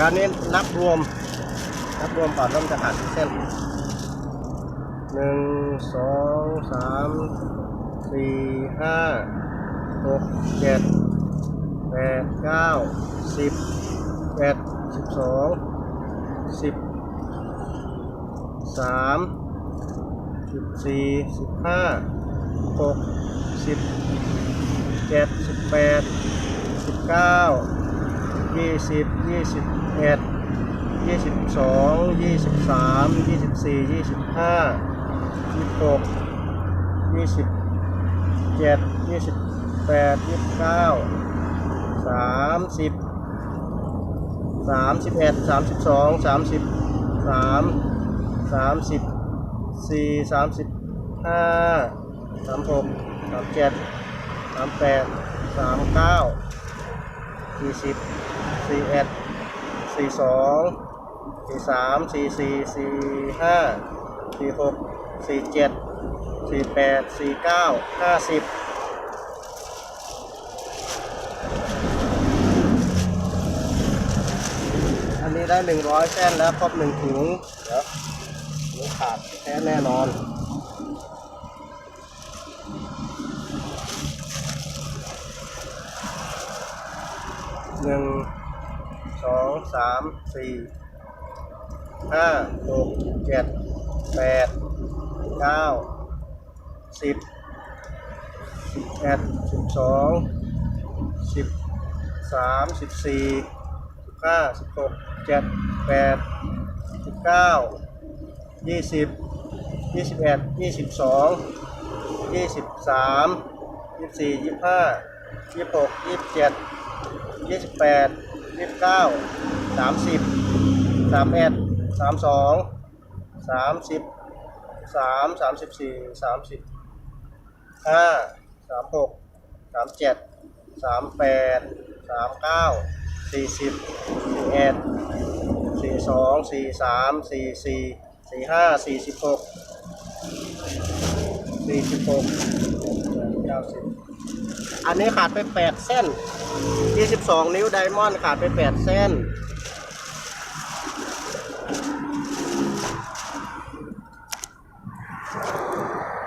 ดี๋ยวอันนี้นับรวม นับรวมก่อนเริ่มจะขานีเส้นหนึ่งสองสามสี่ห้าหกเจ็ดแปดเก้าสิบเอ็ดสิบสองสิบสามสิบสี่สิบห้าหกสิบเจ็ดสิบแปดสิบเก้ายี่สิบยี่สิบ เอ็ดยี่สิบสองยี่สิบสามยี่สิบสี่ยี่สิบห้ายี่สิบหกยี่สิบเจ็ดยี่สิบแปดยี่สิบเก้าสามสิบสามสิบเอ็ดสามสิบสองสามสิบสามสามสิบสี่สามสิบห้าสามหกสามเจ็ดสามแปดสามเก้าสี่สิบสี่เอ็ด สี่สองสี่สามสี่สี่สี่ห้าสี่หกสี่เจ็ดสี่แปดสี่เก้าห้าสิบอันนี้ได้หนึ่งร้อยเส้นแล้วครบหนึ่งถุงเดี๋ยวหนูขาดแท้แน่นอนหนึ่ง สองสามสี่ห้าหกเจ็ดแปดเก้าสิบสิบเอ็ดสิบสองสิบสามสิบสี่สิบห้าสิบหกเจ็ดแปดสิบเก้ายี่สิบยี่สิบเอ็ดยี่สิบสองยี่สิบสามยี่สิบสี่ยี่สิบห้ายี่สิบหกยี่สิบเจ็ดยี่สิบแปด ยี่สิบเก้าสามสิบสามเอ็ดสามสองสามสิบสามสามสิบสี่สามสิบห้าสามหกสามเจ็ดสามแปดสามเก้าสี่สิบสี่เอ็ดสี่สองสี่สามสี่สี่สี่ห้าสี่สิบหกสี่สิบหก อันนี้ขาดไปแปดเส้นยี่สิบสองนิ้วไดมอนด์ขาดไปแปดเส้น